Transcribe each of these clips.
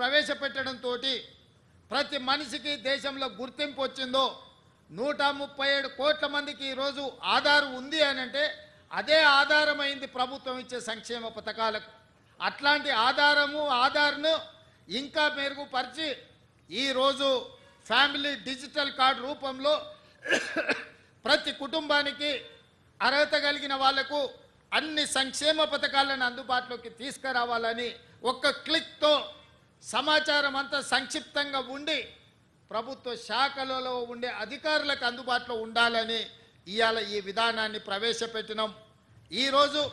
ప్రవేశపెట్టడంతో ప్రతి మనిషికి దేశంలో గుర్తింపు వచ్చిందో నూట ముప్పై ఏడు కోట్ల మందికి ఈరోజు ఆధారు ఉంది అని అంటే అదే ఆధారమైంది ప్రభుత్వం ఇచ్చే సంక్షేమ పథకాలకు. అట్లాంటి ఆధారము ఆధార్ను ఇంకా మెరుగుపరిచి ఈరోజు ఫ్యామిలీ డిజిటల్ కార్డు రూపంలో ప్రతి కుటుంబానికి అర్హత కలిగిన వాళ్ళకు అన్ని సంక్షేమ పథకాలను అందుబాటులోకి తీసుకురావాలని ఒక్క క్లిక్తో సమాచారం అంతా సంక్షిప్తంగా ఉండి ప్రభుత్వ శాఖలలో ఉండే అధికారులకు అందుబాటులో ఉండాలని ఇవాళ ఈ విధానాన్ని ప్రవేశపెట్టినాం. ఈరోజు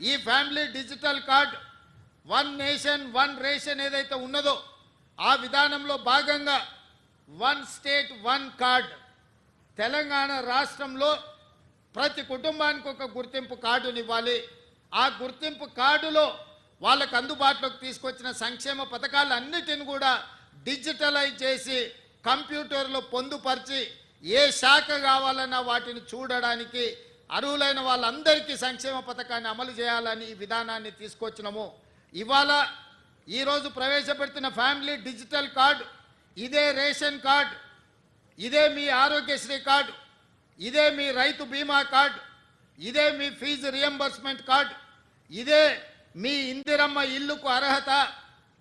ఈ family digital card one nation one ration ఏదైతే ఉన్నదో ఆ విధానంలో భాగంగా one state one card. Telangana రాష్ట్రంలో ప్రతి కుటుంబానికి ఒక గుర్తింపు కార్డునివ్వాలి. ఆ గుర్తింపు కార్డులో వాళ్ళకు అందుబాటులోకి తీసుకొచ్చిన సంక్షేమ పథకాలన్నిటిని కూడా డిజిటలైజ్ చేసి కంప్యూటర్లో పొందుపరిచి ఏ శాఖ కావాలన్నా వాటిని చూడడానికి అర్హులైన వాళ్ళందరికీ సంక్షేమ పథకాన్ని అమలు చేయాలని ఈ విధానాన్ని తీసుకొచ్చినాము. ఇవాళ ఈరోజు ప్రవేశపెడుతున్న ఫ్యామిలీ డిజిటల్ కార్డు ఇదే రేషన్ కార్డు ఇదే మీ ఆరోగ్యశ్రీ కార్డు ఇదే మీ రైతు బీమా కార్డు ఇదే మీ ఫీజు రియంబర్స్మెంట్ కార్డు ఇదే మీ ఇందిరమ్మ ఇల్లుకు అర్హత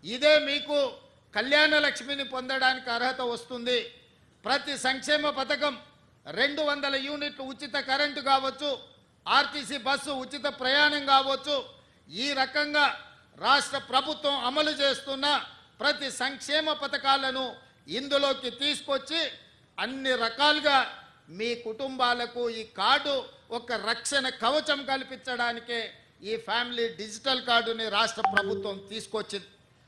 ఇదే మీకు కళ్యాణ లక్ష్మిని పొందడానికి అర్హత వస్తుంది. ప్రతి సంక్షేమ పథకం రెండు వందల యూనిట్లు ఉచిత కరెంటు కావచ్చు ఆర్టీసీ బస్సు ఉచిత ప్రయాణం కావచ్చు. ఈ రకంగా రాష్ట్ర ప్రభుత్వం అమలు చేస్తున్న ప్రతి సంక్షేమ పథకాలను ఇందులోకి తీసుకొచ్చి అన్ని రకాలుగా మీ కుటుంబాలకు ఈ కార్డు ఒక రక్షణ కవచం కల్పించడానికే ఈ ఫ్యామిలీ డిజిటల్ కార్డుని రాష్ట్ర ప్రభుత్వం తీసుకొచ్చింది.